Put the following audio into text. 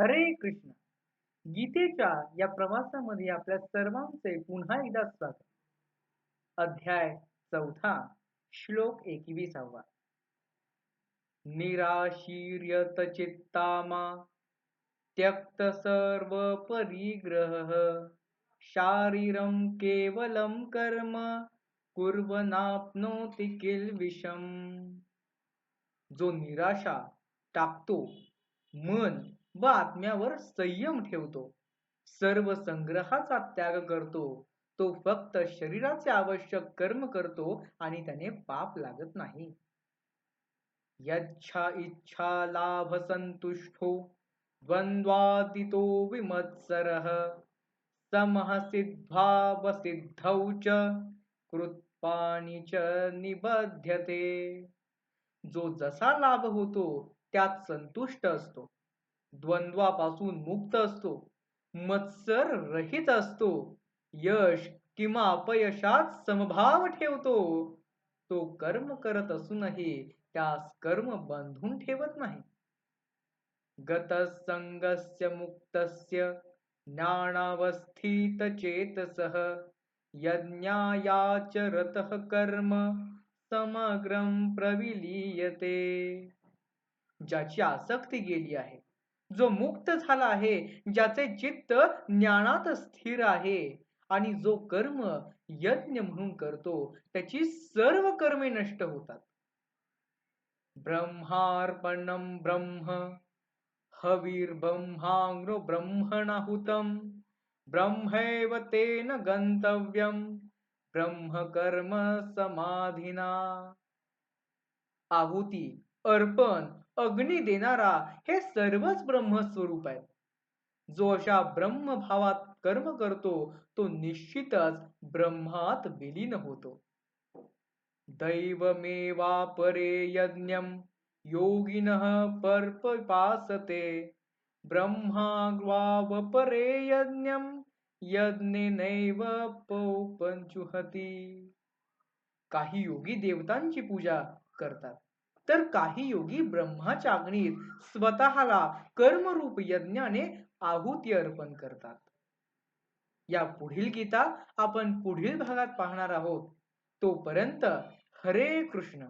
हरे कृष्ण. गीतेच्या या प्रवासामध्ये आपल्या सर्वांचे पुन्हा एकदा स्वागत. अध्याय चौथा श्लोक एकविसावा. निराशीर्यत चित्तामा त्यक्त सर्व परिग्रह शारीरम केवलम कर्म कुर्वनाप्नोति किल विषम. जो निराशा टाकतो मन व आत्म्यावर संयम ठेवतो. सर्व संग्रहाचा त्याग करतो. तो फक्त शरीराचे आवश्यक कर्म करतो आणि त्याने पाप लागत नाही. यच्छा इच्छा लाभ संतुष्टो द्वंद्वादितो विमत्सरः समः सिद्धाव सिद्धौ च कृत्पाणी च निबध्यते. जो जसा लाभ होतो त्यात संतुष्ट असतो. द्वंद्वापासून मुक्त असतो. मत्सर रहित असतो. यश किंवा अपयशात समभाव ठेवतो. तो कर्म करत असूनही त्यास कर्म बंधून ठेवत नाही. गतसंगस्य मुक्तस्य ज्ञानावस्थित चेतसः यज्ञायाचरतः कर्म समग्रम प्रविलीयते. ज्याची आसक्ती गेली आहे. जो मुक्त झाला आहे ज्याचे चित्त ज्ञानात स्थिर आहे. आणि जो कर्म यज्ञ म्हणून करतो त्याची सर्व कर्मे नष्ट होतात. ब्रह्मार्पणम ब्रह्म हवीर ब्रह्मांग्रो ब्रह्मणाहुतम ब्रह्मैव तेन गंतव्यम ब्रह्मकर्म समाधिना. आहुती. अर्पण अग्नी देणारा हे सर्वच ब्रह्मस्वरूप आहे जो अशा ब्रह्मभावात कर्म करतो तो निश्चितच ब्रह्मात विलीन होतो. दैवमेवा परे यज्ञम योगिनः पर्पपासते ब्रह्माग्वावपरे यज्ञम यज्ञेनैव पौपंचुहती काही योगी देवतांची पूजा करतात. तर काही योगी ब्रह्माच्या अग्नीत स्वतःला कर्मरूप यज्ञाने आहुती अर्पण करतात. या पुढील गीता आपण पुढील भागात पाहणार आहोत. तोपर्यंत हरे कृष्ण.